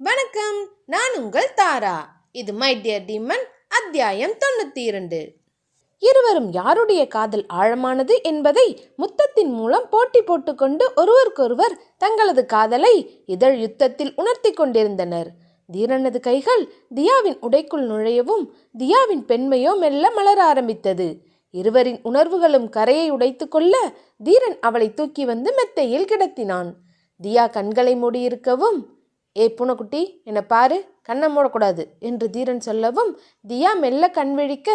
வணக்கம் நான் உங்கள் தாரா. இது மை டியர் டீமன் அத்தியாயம் தொண்ணூற்றி இரண்டு இருவரும் யாருடைய காதல் ஆழமானது என்பதை முத்தத்தின் மூலம் போட்டி போட்டுக்கொண்டு ஒருவருக்கொருவர் தங்களது காதலை இதழ் யுத்தத்தில் உணர்த்தி கொண்டிருந்தனர். தீரனது கைகள் தியாவின் உடைக்குள் நுழையவும் தியாவின் பெண்மையோ மெல்ல மலர ஆரம்பித்தது. இருவரின் உணர்வுகளும் கரையை உடைத்துக்கொள்ள தீரன் அவளை தூக்கி வந்து மெத்தையில் கிடத்தினான். தியா கண்களை மூடியிருக்கவும் ஏ பூனைக்குட்டி என்னை பாரு கண்ணை மூடக்கூடாது என்று தீரன் சொல்லவும் தியா மெல்ல கண் விழிக்க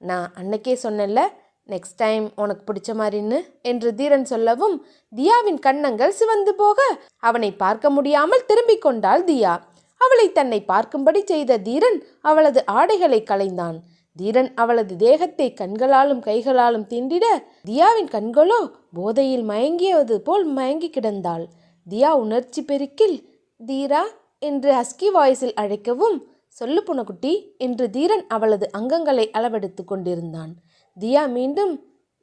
நான் அன்னைக்கே சொன்னேன்ல நெக்ஸ்ட் டைம் உனக்கு பிடிச்ச மாதிரின்னு என்று தீரன் சொல்லவும் தியாவின் கண்ணங்கள் சிவந்து போக அவனை பார்க்க முடியாமல் திரும்பிக் கொண்டாள் தியா. அவளை தன்னை பார்க்கும்படி செய்த தீரன் அவளது ஆடைகளை களைந்தான். தீரன் அவளது தேகத்தை கண்களாலும் கைகளாலும் தீண்டிட தியாவின் கண்களோ போதையில் மயங்கியது போல் மயங்கி கிடந்தாள். தியா உணர்ச்சி பெருக்கில் தீரா என்று ஹஸ்கி வாய்ஸில் அழைக்கவும் சொல்லு புனகுட்டி என்று தீரன் அவளது அங்கங்களை அளவெடுத்து கொண்டிருந்தான். தியா மீண்டும்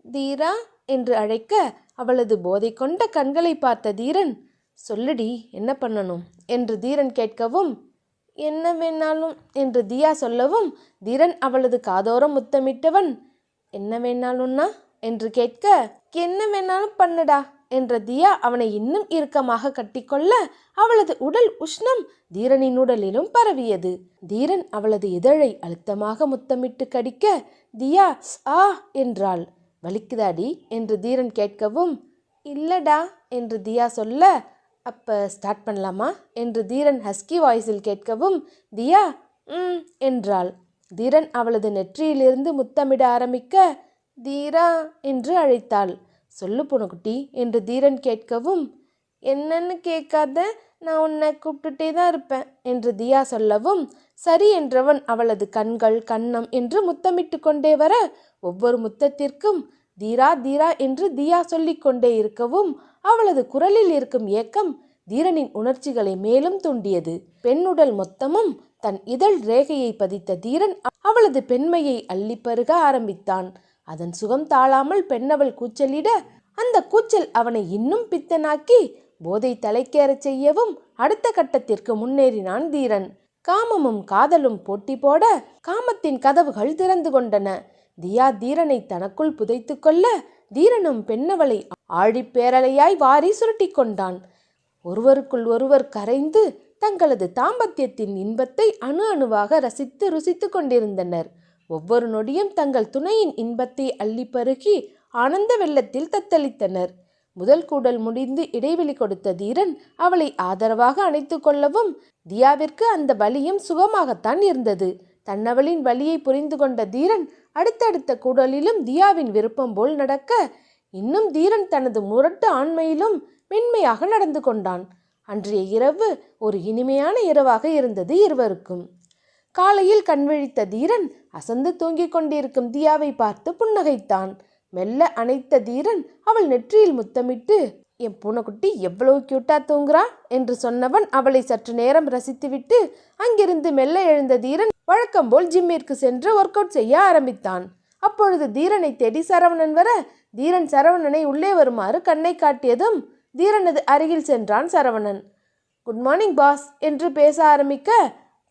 தீரா என்று அழைக்க அவளது போதை கொண்ட கண்களை பார்த்த தீரன் சொல்லுடி என்ன பண்ணணும்? என்று தீரன் கேட்கவும் என்ன வேணாலும் என்று தியா சொல்லவும் தீரன் அவளது காதோரம் முத்தமிட்டவன் என்ன வேணாலும்னா என்று கேட்க என்ன வேணாலும் பண்ணுடா என்ற தியா அவனை இன்னும் இறுக்கமாக கட்டிக்கொள்ள அவளது உடல் உஷ்ணம் தீரனின் உடலிலும் பரவியது. தீரன் அவளது இதழை அழுத்தமாக முத்தமிட்டு கடிக்க தியா ஆ என்றாள். வலிக்குதாடி? என்று தீரன் கேட்கவும் இல்லடா என்று தியா சொல்ல அப்ப ஸ்டார்ட் பண்ணலாமா? என்று தீரன் ஹஸ்கி வாய்ஸில் கேட்கவும் தியா ம் என்றாள். தீரன் அவளது நெற்றியிலிருந்து முத்தமிட ஆரம்பிக்க தீரா என்று அழைத்தாள். சொல்லு புனக்குட்டி என்று தீரன் கேட்கவும் என்னன்னு கேட்காத நான் உன்னை கூப்பிட்டுட்டே தான் இருப்பேன் என்று தியா சொல்லவும் சரி என்றவன் அவளது கண்கள் கன்னம் என்று முத்தமிட்டு கொண்டே வர ஒவ்வொரு முத்தத்திற்கும் தீரா தீரா என்று தியா சொல்லிக்கொண்டே இருக்கவும் அவளது குரலில் இருக்கும் ஏக்கம் தீரனின் உணர்ச்சிகளை மேலும் தூண்டியது. பெண்ணுடல் மொத்தமும் தன் இதழ் ரேகையை பதித்த தீரன் அவளது பெண்மையை அள்ளி பருக ஆரம்பித்தான். அதன் சுகம் தாழாமல் பெண்ணவள் கூச்சலிட அந்த கூச்சல் அவனை இன்னும் பித்தனாக்கி போதை தலைக்கேறச் செய்யவும் அடுத்த கட்டத்திற்கு முன்னேறினான் தீரன். காமமும் காதலும் போட்டி போட காமத்தின் கதவுகள் திறந்து கொண்டன. தியா தீரனை தனக்குள் புதைத்து கொள்ள தீரனும் பெண்ணவளை ஆழிப்பேரலையாய் வாரி சுருட்டி கொண்டான். ஒருவருக்குள் ஒருவர் கரைந்து தங்களது தாம்பத்தியத்தின் இன்பத்தை அணு அணுவாக ரசித்து ருசித்து கொண்டிருந்தனர். ஒவ்வொரு நொடியும் தங்கள் துணையின் இன்பத்தை அள்ளி பருகி ஆனந்த வெள்ளத்தில் தத்தளித்தனர். முதல் கூடல் முடிந்து இடைவெளி கொடுத்த தீரன் அவளை ஆதரவாக அணைத்து கொள்ளவும் தியாவிற்கு அந்த வலியும் சுகமாகத்தான் இருந்தது. தன்னவளின் வலியை புரிந்து கொண்ட தீரன் அடுத்தடுத்த கூடலிலும் தியாவின் விருப்பம் போல் நடக்க இன்னும் தீரன் தனது முரட்டு ஆண்மையிலும் மென்மையாக நடந்து கொண்டான். அன்றைய இரவு ஒரு இனிமையான இரவாக இருந்தது இருவருக்கும். காலையில் கண்விழித்த தீரன் அசந்து தூங்கிக் கொண்டிருக்கும் தியாவை பார்த்து புன்னகைத்தான். மெல்ல அணைத்த தீரன் அவள் நெற்றியில் முத்தமிட்டு என் பூனைக்குட்டி எவ்வளவு கியூட்டா தூங்குறா? என்று சொன்னவன் அவளை சற்று நேரம் ரசித்துவிட்டு அங்கிருந்து மெல்ல எழுந்த தீரன் வழக்கம் போல் ஜிம்மிற்கு சென்று ஒர்க் அவுட் செய்ய ஆரம்பித்தான். அப்பொழுது தீரனை தேடி சரவணன் வர தீரன் சரவணனை உள்ளே வருமாறு கண்ணை காட்டியதும் தீரனது அருகில் சென்றான் சரவணன். குட் மார்னிங் பாஸ் என்று பேச ஆரம்பிக்க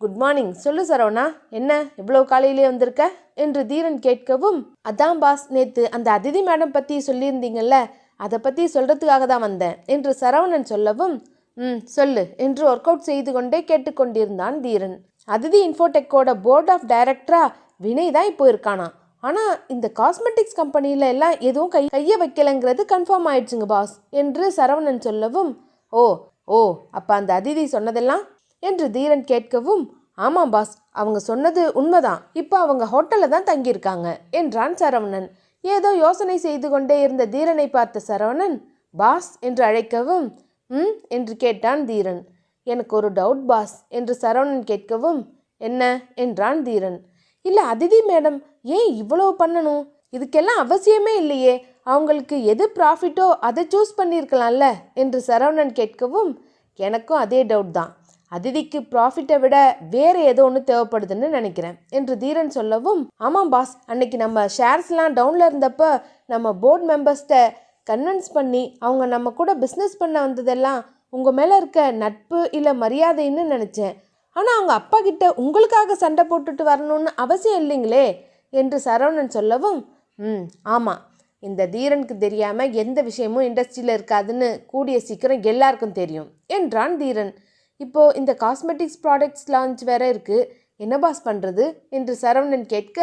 குட் மார்னிங் சொல்லு சரவணா. என்ன? இவ்வளோ காலையிலே வந்திருக்க? என்று தீரன் கேட்கவும் அதான் பாஸ் நேத்து அந்த அதிதி மேடம் பற்றி சொல்லியிருந்தீங்கல்ல அதை பற்றி சொல்கிறதுக்காக தான் வந்தேன் என்று சரவணன் சொல்லவும் ம் சொல்லு என்று ஒர்க் அவுட் செய்து கொண்டே கேட்டுக்கொண்டிருந்தான் தீரன். அதிதி இன்ஃபோடெக்கோட போர்ட் ஆஃப் டைரக்டரா வினய் தான் இப்போ இருக்கானா? ஆனால் இந்த காஸ்மெட்டிக்ஸ் கம்பெனியில் எல்லாம் எதுவும் கை கையை வைக்கலைங்கிறது கன்ஃபார்ம் ஆயிடுச்சுங்க பாஸ் என்று சரவணன் சொல்லவும் ஓ ஓ அப்போ அந்த அதிதி சொன்னதெல்லாம் என்று தீரன் கேட்கவும் ஆமாம் பாஸ் அவங்க சொன்னது உண்மைதான். இப்போ அவங்க ஹோட்டலில் தான் தங்கியிருக்காங்க என்றான் சரவணன். ஏதோ யோசனை செய்து கொண்டே இருந்த தீரனை பார்த்த சரவணன் பாஸ் என்று அழைக்கவும் ம் என்று கேட்டான் தீரன். எனக்கு ஒரு டவுட் பாஸ் என்று சரவணன் கேட்கவும் என்ன? என்றான் தீரன். இல்லை அதிதி மேடம் ஏன் இவ்வளோ பண்ணணும்? இதுக்கெல்லாம் அவசியமே இல்லையே. அவங்களுக்கு எது ப்ராஃபிட்டோ அதை சூஸ் பண்ணியிருக்கலாம்ல? என்று சரவணன் கேட்கவும் எனக்கும் அதே டவுட் தான். அதிதிக்கு ப்ராஃபிட்டை விட வேறு ஏதோ ஒன்று தேவைப்படுதுன்னு நினைக்கிறேன் என்று தீரன் சொல்லவும் ஆமாம் பாஸ் அன்னைக்கு நம்ம ஷேர்ஸ்லாம் டவுனில் இருந்தப்போ நம்ம போர்ட் மெம்பர்ஸ்கிட்ட கன்வின்ஸ் பண்ணி அவங்க நம்ம கூட பிஸ்னஸ் பண்ண வந்ததெல்லாம் உங்கள் மேலே இருக்க நட்பு இல்லை மரியாதைன்னு நினச்சேன். ஆனால் அவங்க அப்பா கிட்ட உங்களுக்காக சண்டை போட்டுட்டு வரணும்னு அவசியம் இல்லைங்களே என்று சரவணன் சொல்லவும் ம் ஆமாம் இந்த தீரனுக்கு தெரியாமல் எந்த விஷயமும் இண்டஸ்ட்ரியில் இருக்காதுன்னு கூடிய சீக்கிரம் எல்லாருக்கும் தெரியும் என்றான் தீரன். இப்போது இந்த காஸ்மெட்டிக்ஸ் ப்ராடக்ட்ஸ் லான்ச் வேற இருக்குது என்ன பாஸ் பண்ணுறது என்று சரவணன் கேட்க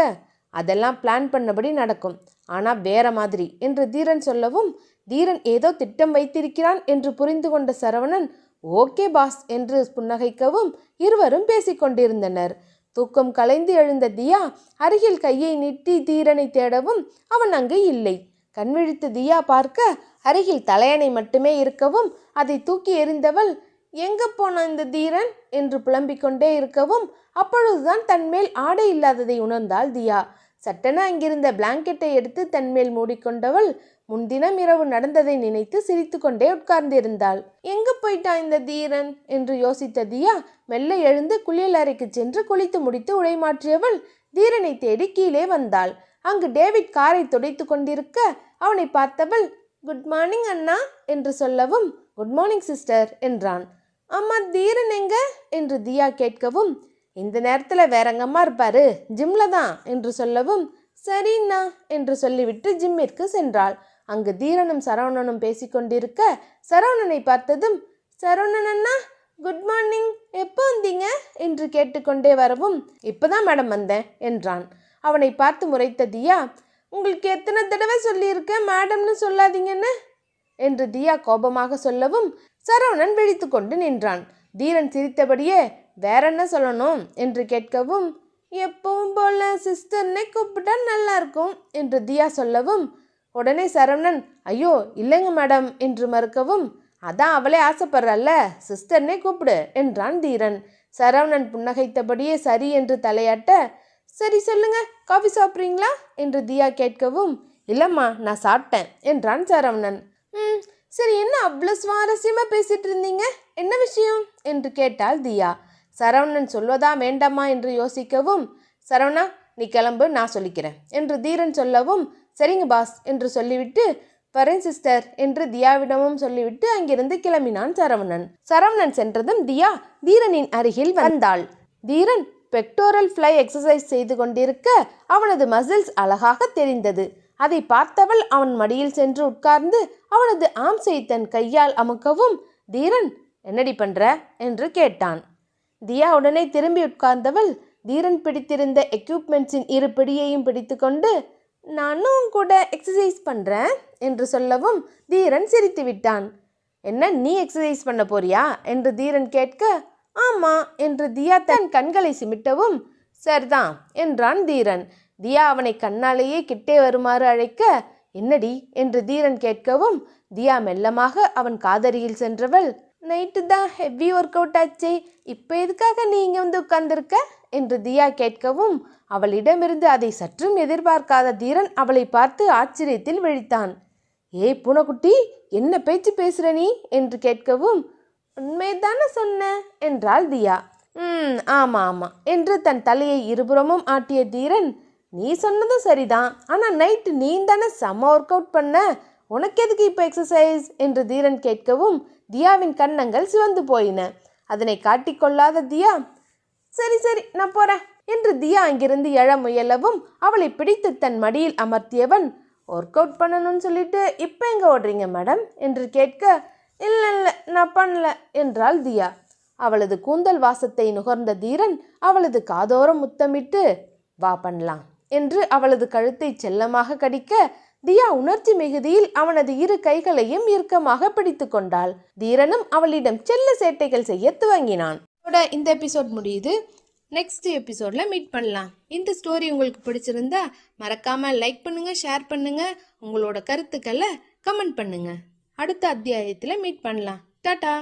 அதெல்லாம் பிளான் பண்ணபடி நடக்கும். ஆனால் வேற மாதிரி என்று தீரன் சொல்லவும் தீரன் ஏதோ திட்டம் வைத்திருக்கிறான் என்று புரிந்து கொண்ட சரவணன் ஓகே பாஸ் என்று புன்னகைக்கவும் இருவரும் பேசிக்கொண்டிருந்தனர் தூக்கம் கலைந்து எழுந்த தியா அருகில் கையை நீட்டி தீரனை தேடவும் அவன் அங்கு இல்லை. கண்விழித்து தியா பார்க்க அருகில் தலையணை மட்டுமே இருக்கவும் அதை தூக்கி எறிந்தவள் எங்க போன இந்த தீரன்? என்று புலம்பிக் கொண்டே இருக்கவும் அப்பொழுதுதான் தன்மேல் ஆடை இல்லாததை உணர்ந்தாள் தியா. சட்டென அங்கிருந்த பிளாங்கெட்டை எடுத்து தன்மேல் மூடிக்கொண்டவள் முன்தினம் இரவு நடந்ததை நினைத்து சிரித்துக்கொண்டே உட்கார்ந்திருந்தாள். எங்க போயிட்டா இந்த தீரன்? என்று யோசித்த தியா மெல்ல எழுந்து குளியல் அறைக்கு சென்று குளித்து முடித்து உடை மாற்றியவள் தீரனை தேடி கீழே வந்தாள். அங்கு டேவிட் காரை துடைத்து கொண்டிருக்க அவனை பார்த்தவள் குட் மார்னிங் அண்ணா என்று சொல்லவும் குட் மார்னிங் சிஸ்டர் என்றான். அம்மா தீரன் எங்க? என்று தியா கேட்கவும் இந்த நேரத்தில் வேறங்கம்மா இருப்பாரு? ஜிம்ல தான் என்று சொல்லவும் சரிண்ணா என்று சொல்லிவிட்டு ஜிம்மிற்கு சென்றாள். அங்கு தீரனும் சரவணனும் பேசிக்கொண்டிருக்க சரவணனை பார்த்ததும் சரவணன் அண்ணா குட் மார்னிங் எப்போ வந்தீங்க? என்று கேட்டுக்கொண்டே வரவும் இப்போதான் மேடம் வந்தேன் என்றான். அவனை பார்த்து முறைத்த தியா உங்களுக்கு எத்தனை தடவை சொல்லியிருக்கேன் மேடம்னு சொல்லாதீங்கன்னு? என்று தியா கோபமாக சொல்லவும் சரவணன் விழித்து கொண்டு நின்றான். தீரன் சிரித்தபடியே வேற என்ன சொல்லணும்? என்று கேட்கவும் எப்பவும் போல சிஸ்டர்னே கூப்பிட்டா நல்லா இருக்கும் என்று தியா சொல்லவும் உடனே சரவணன் ஐயோ இல்லைங்க மேடம் என்று மறுக்கவும் அதான் அவளே ஆசைப்படுறல்ல சிஸ்டர்னே கூப்பிடு என்றான் தீரன். சரவணன் புன்னகைத்தபடியே சரி என்று தலையாட்ட சரி சொல்லுங்க காஃபி சாப்பிட்றீங்களா? என்று தியா கேட்கவும் இல்லைம்மா நான் சாப்பிட்டேன் என்றான் சரவணன். சரி என்ன அவ்வளோ சுவாரஸ்யமாக பேசிகிட்டு இருந்தீங்க? என்ன விஷயம்? என்று கேட்டாள் தியா. சரவணன் சொல்வதா வேண்டாமா என்று யோசிக்கவும் சரவணா நீ கிளம்பு நான் சொல்லிக்கிறேன் என்று தீரன் சொல்லவும் சரிங்க பாஸ் என்று சொல்லிவிட்டு வரேன் சிஸ்டர் என்று தியாவிடமும் சொல்லிவிட்டு அங்கிருந்து கிளம்பினான் சரவணன். சரவணன் சென்றதும் தியா தீரனின் அருகில் வந்தாள். தீரன் பெக்டோரல் ஃப்ளை எக்ஸசைஸ் செய்து கொண்டிருக்க அவனது மசில்ஸ் அழகாக தெரிந்தது. அதை பார்த்தவள் அவன் மடியில் சென்று உட்கார்ந்து அவனது ஆம்சை தன் கையால் அமுக்கவும் தீரன் என்னடி பண்ற? என்று கேட்டான். தியா உடனே திரும்பி உட்கார்ந்தவள் தீரன் பிடித்திருந்த எக்யூப்மெண்ட்ஸின் இரு பிடியையும் பிடித்துக்கொண்டு நானும் கூட எக்ஸசைஸ் பண்ணுறேன் என்று சொல்லவும் தீரன் சிரித்து விட்டான். என்ன நீ எக்ஸசைஸ் பண்ண போறியா? என்று தீரன் கேட்க ஆமா என்று தியா தன் கண்களை சிமிட்டவும் சரிதான் என்றான் தீரன். தியா அவனை கண்ணாலேயே கிட்டே வருமாறு அழைக்க என்னடி? என்று தீரன் கேட்கவும் தியா மெல்லமாக அவன் காதரியில் சென்றவள். நைட்டு தான் ஹெவி ஒர்க் அவுட் ஆச்சே. இப்போ எதுக்காக நீ இங்கே வந்து உட்கார்ந்துருக்க? என்று தியா கேட்கவும் அவளிடமிருந்து அதை சற்றும் எதிர்பார்க்காத தீரன் அவளை பார்த்து ஆச்சரியத்தில் விழித்தான். ஏய் பூனைக்குட்டி என்ன பேச்சு பேசுகிற நீ? என்று கேட்கவும் உண்மைதானே சொன்ன? என்றாள் தியா. ம் ஆமாம் ஆமாம் என்று தன் தலையை இருபுறமும் ஆட்டிய தீரன் நீ சொன்னதும் சரிதான். ஆனால் நைட்டு நீ தானே செம்ம ஒர்க் அவுட் பண்ண? உனக்கு எதுக்கு இப்போ எக்ஸசைஸ் என்று தீரன் கேட்கவும் தியாவின் கன்னங்கள் சிவந்து போயின. அதனை காட்டிக்கொள்ளாத தியா சரி சரி நான் போகிறேன் என்று தியா அங்கிருந்து எழ முயலவும் அவளை பிடித்து தன் மடியில் அமர்த்தியவன் ஒர்க் அவுட் பண்ணணும்னு சொல்லிட்டு இப்போ எங்கே ஓடுறீங்க மேடம் என்று கேட்க இல்லை இல்லை நான் பண்ணல என்றாள் தியா. அவளது கூந்தல் வாசத்தை நுகர்ந்த தீரன் அவளது காதோரம் முத்தமிட்டு வா பண்ணலாம். என்று அவளது கழுத்தை செல்லமாக கடிக்க தியா உணர்ச்சி மிகுதியில் அவனது இரு கைகளையும் இறுக்கமாக பிடித்து கொண்டாள். தீரனும் அவளிடம் செல்ல சேட்டைகள் செய்ய துவங்கினான். இந்த எபிசோட் முடியுது. நெக்ஸ்ட் எபிசோடில் மீட் பண்ணலாம். இந்த ஸ்டோரி உங்களுக்கு பிடிச்சிருந்தா மறக்காமல் லைக் பண்ணுங்கள் ஷேர் பண்ணுங்கள் உங்களோட கருத்துக்களை கமெண்ட் பண்ணுங்கள் அடுத்த அத்தியாயத்தில் மீட் பண்ணலாம். டாட்டா